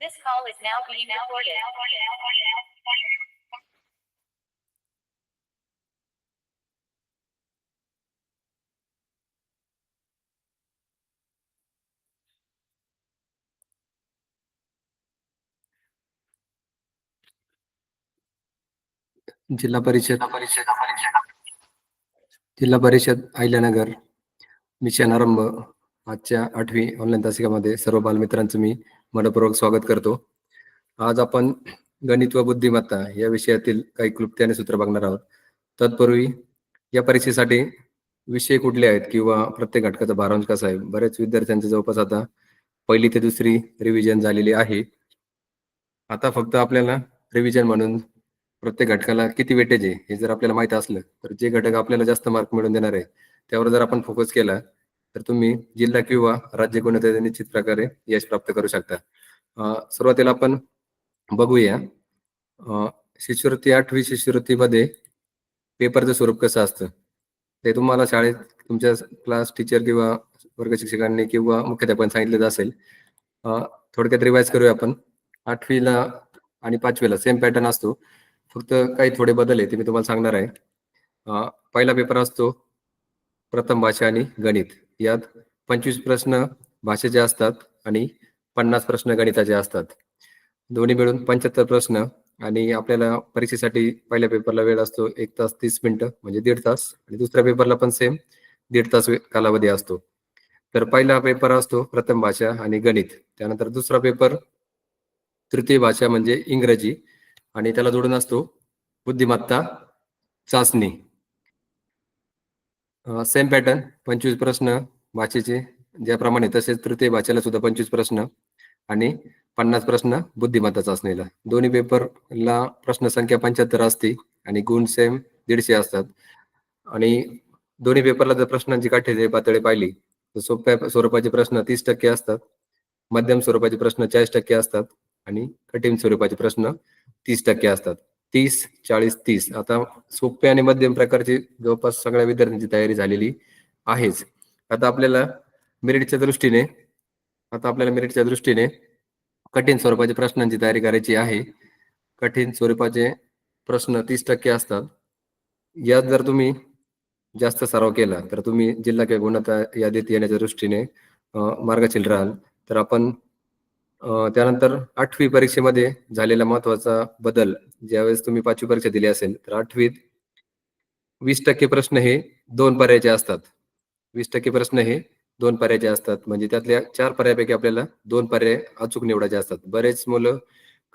This call is now being recorded. जिल्हा परिषद जिल्हा परिषद अहिल्यानगर मिशन आरंभ आजच्या आठवी ऑनलाईन तासिकामध्ये सर्व बालमित्रांचं मी मनपूर्वक स्वागत करतो. आज आपण गणित व बुद्धिमत्ता या विषयातील काही क्लुप्त्याने आणि सूत्र बघणार आहोत. तत्पूर्वी या परीक्षेसाठी विषय कुठले आहेत किंवा प्रत्येक घटकाचा भारांश कसा आहे? बऱ्याच विद्यार्थ्यांचे जवळपास आता पहिली ते दुसरी रिव्हिजन झालेली आहे. आता फक्त आपल्याला रिव्हिजन म्हणून प्रत्येक घटकाला किती वेटेज आहे हे जर आपल्याला माहीत असलं तर जे घटक आपल्याला जास्त मार्क मिळवून देणार आहे त्यावर जर आपण फोकस केला तर तुम्ही जिल्हा किंवा राज्य कोणत्या निश्चित प्रकारे यश प्राप्त करू शकता. सुरुवातीला आपण बघूया. शिष्यवृत्ती आठवी शिष्यवृत्तीमध्ये पेपरचं स्वरूप कसं असतं? ते तुम्हाला शाळेत तुमच्या क्लास टीचर किंवा वर्ग शिक्षकांनी किंवा मुख्याध्यापन सांगितलेलं असेल. थोडक्यात रिवाइज करूया आपण. आठवीला आणि पाचवीला सेम पॅटर्न असतो. फक्त काही थोडे बदल आहे ते मी तुम्हाला सांगणार आहे. पहिला पेपर असतो प्रथम भाषा आणि गणित. यात पंचवीस प्रश्न भाषेचे असतात आणि पन्नास प्रश्न गणिताचे असतात. दोन्ही मिळून पंच्याहत्तर प्रश्न आणि आपल्याला परीक्षेसाठी पहिल्या पेपरला वेळ असतो एक तास तीस मिनिटं म्हणजे दीड तास. आणि दुसऱ्या पेपरला पण सेम दीड तास कालावधी असतो. तर पहिला पेपर असतो प्रथम भाषा आणि गणित. त्यानंतर दुसरा पेपर तृतीय भाषा म्हणजे इंग्रजी. आणि त्याला जोडून असतो बुद्धिमत्ता चाचणी. सेम पॅटर्न पंचवीस प्रश्न भाषेचे ज्याप्रमाणे तसेच तृतीय भाषेला सुद्धा पंचवीस प्रश्न आणि पन्नास प्रश्न बुद्धिमत्ता चाचणीला दोन्ही पेपरला प्रश्न संख्या पंच्याहत्तर असते आणि गुण सेम दीडशे असतात. आणि दोन्ही पेपरला जर प्रश्नांची काठी पातळी पाहिली तर सोप्या स्वरूपाचे प्रश्न तीस टक्के असतात मध्यम स्वरूपाचे प्रश्न चाळीस टक्के असतात आणि कठीण स्वरूपाचे प्रश्न तीस टक्के असतात. तीस चाळीस तीस. आता सोपे आणि मध्यम प्रकारची जवळपास सगळ्या विद्यार्थ्यांची तयारी झालेली आहेच. आता आपल्याला मेरिटच्या दृष्टीने आता आपल्याला मेरिटच्या दृष्टीने कठीण स्वरूपाच्या प्रश्नांची तयारी करायची आहे. कठीण स्वरूपाचे प्रश्न तीस टक्के असतात. यात जर तुम्ही जास्त सराव केला तर तुम्ही जिल्हा किंवा गुणवत्ता यादीत येण्याच्या दृष्टीने मार्गशील राहाल. तर आपण त्यानंतर आठवी परीक्षेमध्ये झालेला महत्त्वाचा बदल ज्यावेळेस तुम्ही पाचवी परीक्षा दिली असेल तर आठवीत वीस टक्के प्रश्न हे दोन पर्यायाचे असतात. वीस टक्के प्रश्न हे दोन पर्यायाचे असतात. म्हणजे त्यातल्या चार पर्यायापैकी आपल्याला दोन पर्याय अचूक निवडायचे असतात. बरेच मुलं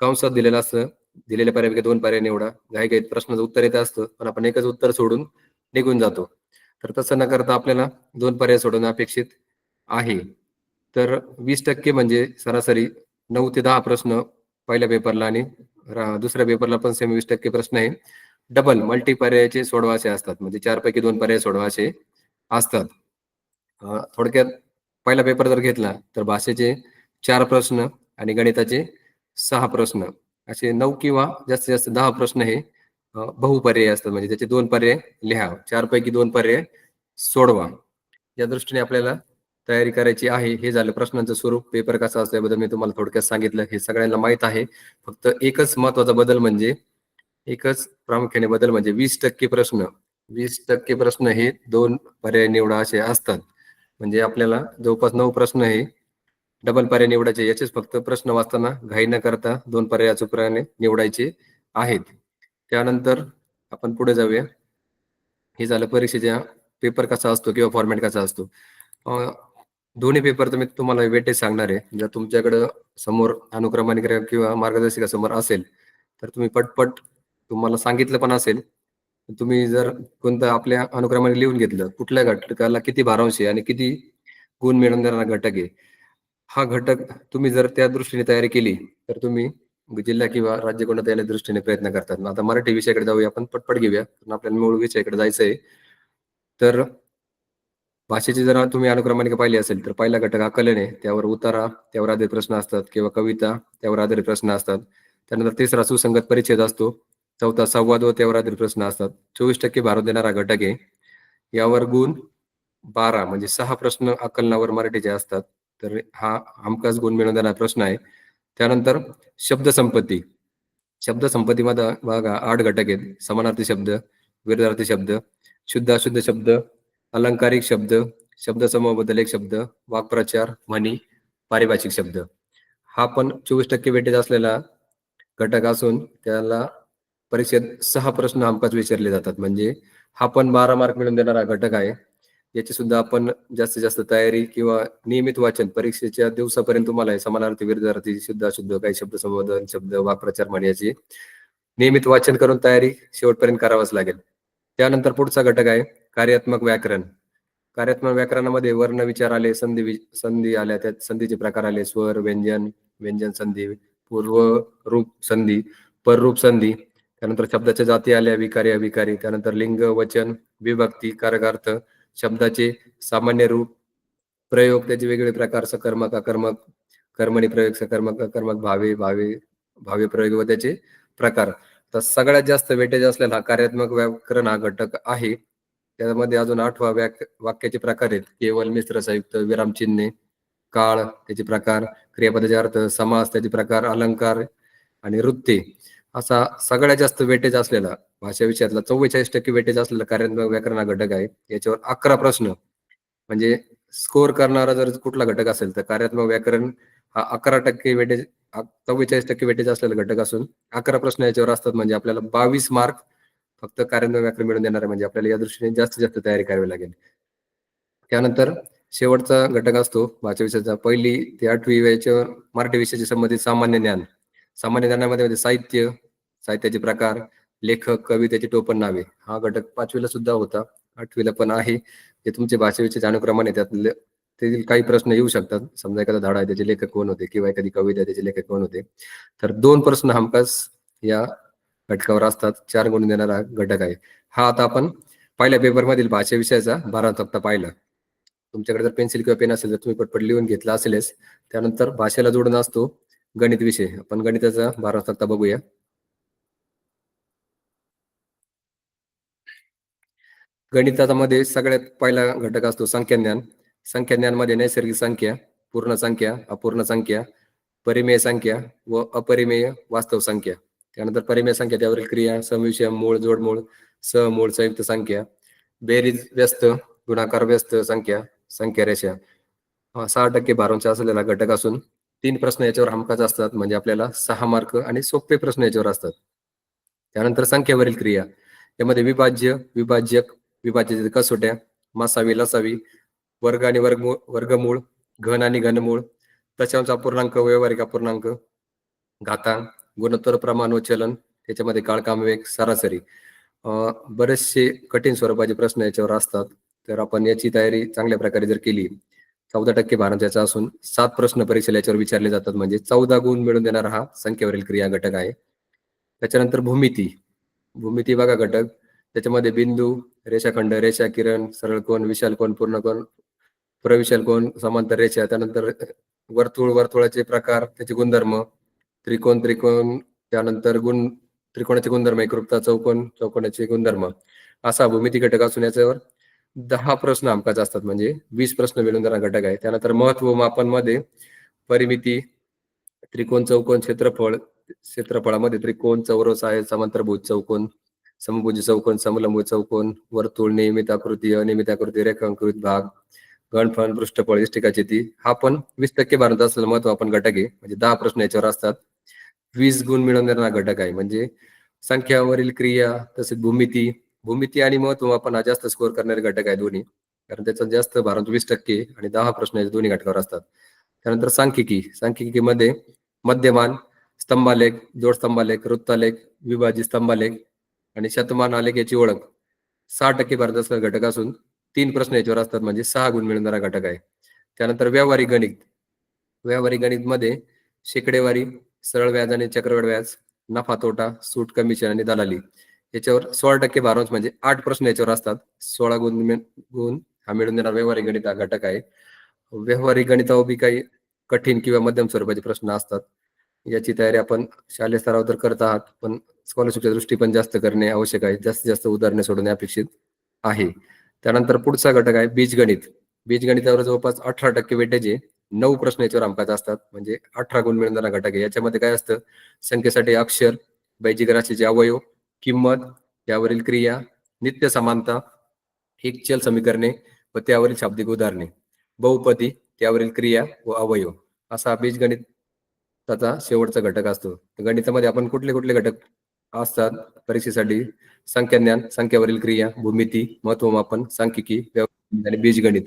कंसात दिलेलं असतं. दिलेल्या पर्यायापैकी दोन पर्याय निवडा. घाई काही प्रश्नाचं उत्तर येत असतं पण आपण एकच उत्तर सोडून निघून जातो. तर तसं न करता आपल्याला दोन पर्याय सोडवणं अपेक्षित आहे. तर वीस टक्के म्हणजे सरासरी नऊ ते दहा प्रश्न पहिल्या पेपरला आणि दुसऱ्या पेपरला पण सेम वीस टक्के प्रश्न आहे. डबल मल्टी पर्यायाचे सोडवाचे असतात. म्हणजे चार पैकी दोन पर्याय सोडवाचे असतात. थोडक्यात पहिला पेपर जर घेतला तर भाषेचे चार प्रश्न आणि गणिताचे सहा प्रश्न. असे नऊ किंवा जास्तीत जास्त दहा प्रश्न हे बहुपर्याय असतात. म्हणजे त्याचे दोन पर्याय लिहा. चार पैकी दोन पर्याय सोडवा. या दृष्टीने आपल्याला तयारी करायची आहे. हे झालं प्रश्नांचं स्वरूप. पेपर कसा असतो याबद्दल मी तुम्हाला थोडक्यात सांगितलं. हे सगळ्यांना माहीत आहे. फक्त एकच महत्त्वाचा बदल म्हणजे एकच प्रामुख्याने बदल म्हणजे वीस टक्के प्रश्न. वीस टक्के प्रश्न हे दोन पर्याय निवडा असे असतात. म्हणजे आपल्याला जवळपास नऊ प्रश्न हे डबल पर्याय निवडायचे. याचेच फक्त प्रश्न वाचताना घाई न करता दोन पर्याय अचूकपणे निवडायचे आहेत. त्यानंतर आपण पुढे जाऊया. हे झालं परीक्षेच्या पेपर कसा असतो किंवा फॉर्मॅट कसा असतो? दोन्ही पेपर तर मी तुम्हाला वेटेज सांगणार आहे. जर तुमच्याकडं समोर अनुक्रमानिक किंवा मार्गदर्शिका समोर असेल तर तुम्ही पटपट तुम्हाला सांगितलं पण असेल. तुम्ही जर कोणतं आपल्या अनुक्रमाने लिहून घेतलं कुठल्या घटकाला किती भारांश आहे आणि किती गुण मिळवणारा देणारा घटक आहे हा घटक तुम्ही जर त्या दृष्टीने तयारी केली तर तुम्ही जिल्हा किंवा राज्य कोणत्या या दृष्टीने प्रयत्न करतात. आता मराठी विषयाकडे जाऊया आपण पटपट घेऊया. कारण आपल्याला मूळ विषयाकडे जायचं आहे तर भाषेची जर तुम्ही अनुक्रमाने पाहिली असेल तर पहिला घटक आकलन आहे त्यावर उतारा त्यावर आधारित प्रश्न असतात किंवा कविता त्यावर आधारित प्रश्न असतात. त्यानंतर तिसरा सुसंगत परिच्छेद असतो. चौथा संवाद व त्यावर आधारित प्रश्न असतात. चोवीस टक्के भारत देणारा घटक आहे. यावर गुण बारा म्हणजे सहा प्रश्न आकलनावर मराठीचे असतात. तर हा हमखास गुण मिळवणारा देणारा प्रश्न आहे. त्यानंतर शब्दसंपत्ती शब्दसंपत्तीमध्ये बघा आठ घटक आहेत. समानार्थी शब्द विरुद्धार्थी शब्द शुद्ध अशुद्ध शब्द अलंकारिक शब्द शब्दसमूहाबद्दल एक शब्द वाक्प्रचार म्हणी पारिभाषिक शब्द. हा पण चोवीस टक्के वेटेज असलेला घटक असून त्याला परीक्षेत सहा प्रश्न हमखास विचारले जातात. म्हणजे हा पण बारा मार्क मिळून देणारा घटक आहे. याची सुद्धा आपण जास्तीत जास्त तयारी किंवा नियमित वाचन परीक्षेच्या दिवसापर्यंत तुम्हाला समानार्थी विरुद्धार्थी शुद्ध अशुद्ध काही शब्द संबोधन शब्द वाक्प्रचार म्हणण्याची याची नियमित वाचन करून तयारी शेवटपर्यंत करावंच लागेल. त्यानंतर पुढचा घटक आहे. कार्यात्मक व्याकरण. कार्यात्मक व्याकरणामध्ये वर्ण विचार आले संधी संधी आल्या त्यात संधीचे प्रकार आले स्वर व्यंजन व्यंजन संधी पूर्व रूप संधी पररूप संधी त्यानंतर शब्दाच्या जाती आल्या विकारी अविकारी त्यानंतर लिंग वचन विभक्ती कारकार्थ शब्दाचे सामान्य रूप प्रयोग त्याचे वेगवेगळे प्रकार सकर्मक अकर्मक कर्मणी प्रयोग सकर्मक अकर्मक भावे भावे भावे प्रयोग व त्याचे प्रकार. तर सगळ्यात जास्त वेटेज असलेला कार्यात्मक व्याकरण हा घटक आहे. त्यामध्ये अजून आठवा व्याक वाक्याचे प्रकार आहेत. केवळ मिश्र संयुक्त विरामचिन्हे काळ त्याचे प्रकार क्रियापदाचे अर्थ समास त्याचे प्रकार अलंकार आणि वृत्ती. असा सगळ्यात जास्त वेटेज असलेला भाषा विषयातला चव्वेचाळीस टक्के वेटेज असलेला कार्यात्मक व्याकरण हा घटक आहे. याच्यावर अकरा प्रश्न. म्हणजे स्कोर करणारा जर कुठला घटक असेल तर कार्यात्मक व्याकरण हा अकरा टक्के वेटेज चव्वेचाळीस टक्के वेटेज असलेला घटक असून अकरा प्रश्न याच्यावर असतात. म्हणजे आपल्याला बावीस मार्क फक्त कार्यात्मक व्याकरण मिळून देणार आहे. म्हणजे आपल्याला या दृष्टीने जास्तीत जास्त तयारी करावी लागेल. त्यानंतर शेवटचा घटक असतो भाषा विषयाचा. पहिली ते आठवी वयाच्या मराठी विषयाशी संबंधित सामान्य ज्ञान. सामान्य ज्ञानामध्ये म्हणजे साहित्य साहित्याचे प्रकार लेखक कवी टोपण नावे. हा घटक पाचवीला सुद्धा होता. आठवीला पण आहे. जे तुमचे भाषा अनुक्रमाने त्यातले तेथील काही प्रश्न येऊ शकतात. समजा एखादा धाडा आहे त्याचे लेखक कोण होते? किंवा एखादी कविता आहे त्याचे लेखक कोण होते? तर दोन प्रश्न हमखास या घटकावर असतात चार गुण देणारा घटक आहे. हा आता आपण पहिल्या पेपर मधील भाषा विषयाचा बारा तक्ता पाहिला. तुमच्याकडे जर पेन्सिल किंवा पेन असेल तर तुम्ही पटपट लिहून घेतला असेलच. त्यानंतर भाषेला जोडून असतो गणित विषय. आपण गणिताचा बारा तक्ता बघूया. गणितामध्ये सगळ्यात पहिला घटक असतो संख्याज्ञान. संख्याज्ञानमध्ये नैसर्गिक संख्या पूर्ण संख्या अपूर्ण संख्या परिमेय संख्या व अपरिमेय वास्तव संख्या. त्यानंतर परिमेय संख्या त्यावरील क्रिया समविषय मूळ जोडमूळ सहमूळ संयुक्त संख्या. बेरीज व्यस्त गुणाकार व्यस्त संख्या संख्या रेषा. सहा टक्के भारांचा असलेला घटक असून तीन प्रश्न याच्यावर हमकाच असतात म्हणजे आपल्याला सहा मार्क आणि सोपे प्रश्न याच्यावर असतात. त्यानंतर संख्येवरील क्रिया. यामध्ये विभाज्य विभाज्यक विभाज्य कसोट्या मासावी लसावी वर्ग आणि वर्गमूळ वर्गमूळ घन आणि घनमूळ दशांश अपूर्णांक व्यवहारिक अपूर्णांक घातांक गुणोत्तर प्रमाण व चलन त्याच्यामध्ये काळकाम वेग सरासरी. बरेचसे कठीण स्वरूपाचे प्रश्न याच्यावर असतात. तर आपण याची तयारी चांगल्या प्रकारे जर केली चौदा टक्के भारांचा याचा असून सात प्रश्न परीक्षेला याच्यावर विचारले जातात. म्हणजे चौदा गुण मिळून देणारा हा संख्येवरील क्रिया घटक आहे. त्याच्यानंतर भूमिती. भूमिती बघा घटक. त्याच्यामध्ये बिंदू रेषाखंड रेषा किरण सरळ कोण विशाल कोण पूर्ण कोण प्रविशाल कोण समांतर रेषा त्यानंतर वर्तुळ वर्तुळाचे प्रकार त्याचे गुणधर्म त्रिकोण त्रिकोण त्यानंतर गुण त्रिकोणाचे गुणधर्म एकरूपता चौकोन चौकोनाचे गुणधर्म. असा भूमिती घटक असून याच्यावर दहा प्रश्न हमखास असतात. म्हणजे वीस प्रश्न मिळून जाणार घटक आहे. त्यानंतर महत्त्व मापनमध्ये परिमिती त्रिकोण चौकोन क्षेत्रफळ क्षेत्रफळामध्ये त्रिकोण चौरस आहे समांतरभुज चौकोन समभुज चौकोन समलंब चौकोन वर्तुळ नियमित आकृती अनियमित आकृती रेखांकित भाग गणफळ पृष्ठफळ इष्टिकाची ती हा पण वीस टक्के भारत असलेला महत्त्व आपण घटक आहे. म्हणजे दहा प्रश्न याच्यावर असतात. वीस गुण मिळवणारा घटक आहे. म्हणजे संख्यावरील क्रिया तसेच भूमिती भूमिती आणि महत्त्व आपण हा जास्त स्कोअर करणारे घटक आहे दोन्ही. कारण त्याचा जास्त भारत वीस टक्के आणि दहा प्रश्न याचे दोन्ही घटकावर असतात. त्यानंतर सांख्यिकी. सांख्यिकीमध्ये मध्यमान स्तंभालेख जोडस्तंभालेख वृत्तालेख विभाजित स्तंभालेख आणि शतमान आलेख याची ओळख. सहा टक्के भारताचा घटक असून तीन प्रश्न याच्यावर असतात. म्हणजे सहा गुण मिळणारा घटक आहे. त्यानंतर व्यावहारिक गणित. व्यावहारिक गणित मध्ये शेकडेवारी सरळ व्याज आणि चक्रवाढ व्याज नफा तोटा सूट कमिशन आणि दलाली याच्यावर सोळा टक्के भारांश म्हणजे आठ प्रश्न याच्यावर असतात. सोळा गुण गुण हा मिळून देणारा व्यवहारिक गणित हा घटक आहे. व्यावहारिक गणितावर बी काही कठीण किंवा मध्यम स्वरूपाचे प्रश्न असतात. याची तयारी आपण शालेय स्तरावर तर करत आहात पण स्कॉलरशिपच्या दृष्टी पण जास्त करणे आवश्यक आहे. जास्तीत जास्त उदाहरणे सोडणे अपेक्षित आहे. त्यानंतर पुढचा घटक आहे बीजगणित. बीजगणितावर जवळपास अठरा टक्के वेटेज आहे. नऊ प्रश्न याच्यावर हमखास असतात. म्हणजे अठरा गुण मिळणारा घटक आहे. याच्यामध्ये काय असतं? संख्येसाठी अक्षर बैजिक राशीचे अवयव किंमत त्यावरील क्रिया नित्य समानता एक चल समीकरणे व त्यावरील शाब्दिक उदाहरणे. बहुपदी त्यावरील क्रिया व अवयव. असा बीजगणित त्याचा शेवटचा घटक असतो. गणितामध्ये आपण कुठले कुठले घटक असतात? परीक्षेसाठी संख्याज्ञान संख्यावरील क्रिया भूमिती महत्वमापन सांख्यिकी आणि बीजगणित.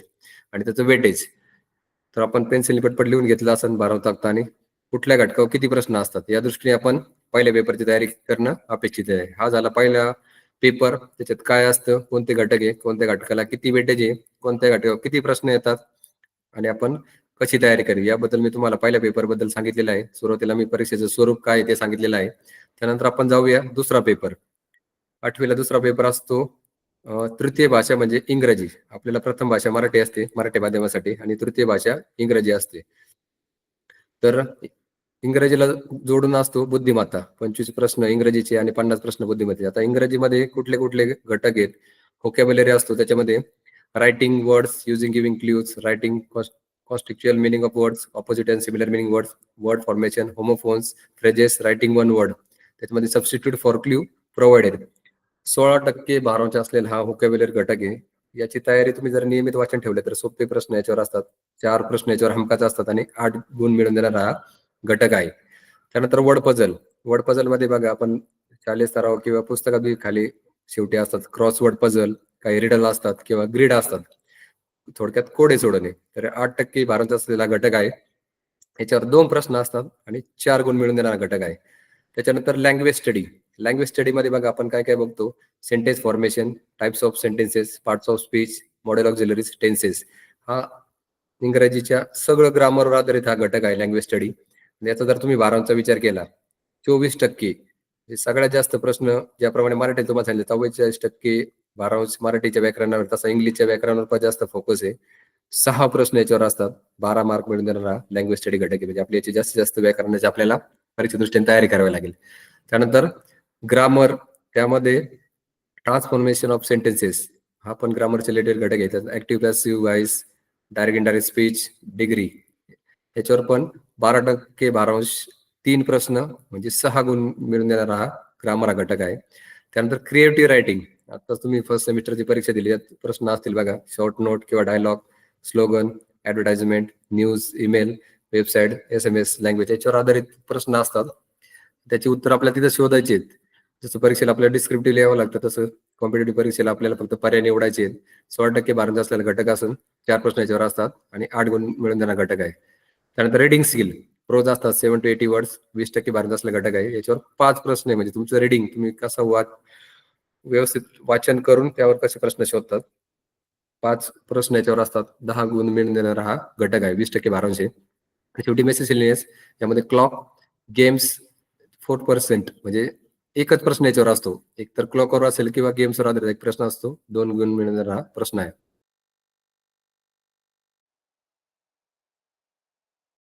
आणि त्याचं वेटेज. तर आपण पेन्सिल पटपट लिहून घेतलं असं बाराव आणि कुठल्या घटकावर किती प्रश्न असतात या दृष्टीने आपण पहिल्या पेपरची तयारी करणं अपेक्षित आहे. हा झाला पहिला पेपर त्याच्यात काय असतं कोणते घटक आहे कोणत्या घटकाला किती वेटेज आहे कोणत्या घटकावर किती प्रश्न येतात आणि आपण कशी तयारी करू याबद्दल मी तुम्हाला पहिल्या पेपरबद्दल सांगितलेलं आहे. सुरुवातीला मी परीक्षेचं स्वरूप काय ते सांगितलेलं आहे. त्यानंतर आपण जाऊया दुसरा पेपर आठवीला दुसरा पेपर असतो. तृतीय भाषा म्हणजे इंग्रजी. आपल्याला प्रथम भाषा मराठी असते मराठी माध्यमासाठी आणि तृतीय भाषा इंग्रजी असते. तर इंग्रजीला जोडून असतो बुद्धिमत्ता. पंचवीस प्रश्न इंग्रजीचे आणि पन्नास प्रश्न बुद्धिमत्ते आता इंग्रजीमध्ये कुठले कुठले घटक आहेत? होकॅबलरी असतो त्याच्यामध्ये writing words using giving clues writing contextual meaning of words opposite and similar meaning words word formation homophones phrases writing one word त्याच्यामध्ये सबस्टिट्यूट फॉर क्ल्यू प्रोव्हाइडेड सोळा टक्के बारावच्या असलेला हा व्होकॅब्युलरी घटक आहे. याची तयारी तुम्ही जर नियमित वाचन ठेवले तर सोपे प्रश्न याच्यावर असतात. चार प्रश्न याच्यावर हमखास असतात आणि आठ गुण मिळून देणारा हा घटक आहे. त्यानंतर वर्ड पझल वर्ड पझलमध्ये बघा आपण शालेय स्तरावर किंवा पुस्तकात बी खाली शेवटी असतात. क्रॉस वर्ड पझल काही रिडल असतात किंवा ग्रीड असतात. थोडक्यात कोडे सोडवणे तर आठ टक्के भारत असलेला घटक आहे. याच्यावर दोन प्रश्न असतात आणि चार गुण मिळून देणारा घटक आहे. त्याच्यानंतर लँग्वेज स्टडी लँग्वेज स्टडीमध्ये बघा आपण काय काय बघतो? Sentence formation types of sentences parts of speech modal of auxiliaries tenses हा इंग्रजीच्या सगळं ग्रामरवर आधारित हा घटक आहे लँग्वेज स्टडी याचा जर तुम्ही बारावांचा विचार केला चोवीस टक्के सगळ्यात जास्त प्रश्न ज्याप्रमाणे मराठीत तुम्हाला सांगितलं चव्वेचाळीस टक्के बारावी मराठीच्या व्याकरणावर तसा इंग्लिशच्या व्याकरणावर पण जास्त फोकस आहे. सहा प्रश्न याच्यावर असतात. बारा मार्क मिळून देणारा लँग्वेज स्टडी घटक आहे. म्हणजे आपली याची जास्तीत जास्त व्याकरणाची आपल्याला परीक्षा दृष्टीने तयारी करावी लागेल. त्यानंतर ग्रामर त्यामध्ये ट्रान्सफॉर्मेशन ऑफ सेंटेन्सेस हा पण ग्रामरचे रिलेटेड घटक येतात active passive voice direct indirect speech degree याच्यावर पण बारा टक्के बारांश तीन प्रश्न म्हणजे सहा गुण मिळून देणारा हा ग्रामर हा घटक आहे. त्यानंतर क्रिएटिव्ह रायटिंग आता तुम्ही फर्स्ट सेमिस्टरची परीक्षा दिली यात प्रश्न असतील बघा. शॉर्ट नोट किंवा dialogue slogan advertisement news email website S M S language याच्यावर आधारित प्रश्न असतात. त्याची उत्तर आपल्याला तिथे शोधायची आहेत. जसं परीक्षेला आपल्याला डिस्क्रिप्टिव्ह लिहावं लागतं तसं कॉम्पिटेटिव्ह परीक्षेला आपल्याला फक्त पर्याय निवडायचे आहेत. सोळा टक्के भारत असलेला घटक असून चार प्रश्न याच्यावर असतात आणि आठ गुण मिळून देणारा घटक आहे. त्यानंतर रिडिंग स्किल प्रोज असतात सेव्हन टू एटी वर्ड्स वीस टक्के भारत असलेला घटक आहे. याच्यावर पाच प्रश्न आहे. म्हणजे तुमचं रिडिंग तुम्ही कसं वाच व्यवस्थित वाचन करून त्यावर कसे प्रश्न शोधतात? पाच प्रश्न याच्यावर असतात. दहा गुण मिळून देणारा हा घटक आहे. वीस टक्के बाराशे. शेवटी मेसेज यामध्ये क्लॉक गेम्स फोर पर्सेंट म्हणजे एकच प्रश्न याच्यावर असतो. एक तर क्लॉकवर असेल किंवा गेम्सवर आधारित एक प्रश्न असतो. दोन गुण मिळणारा प्रश्न आहे.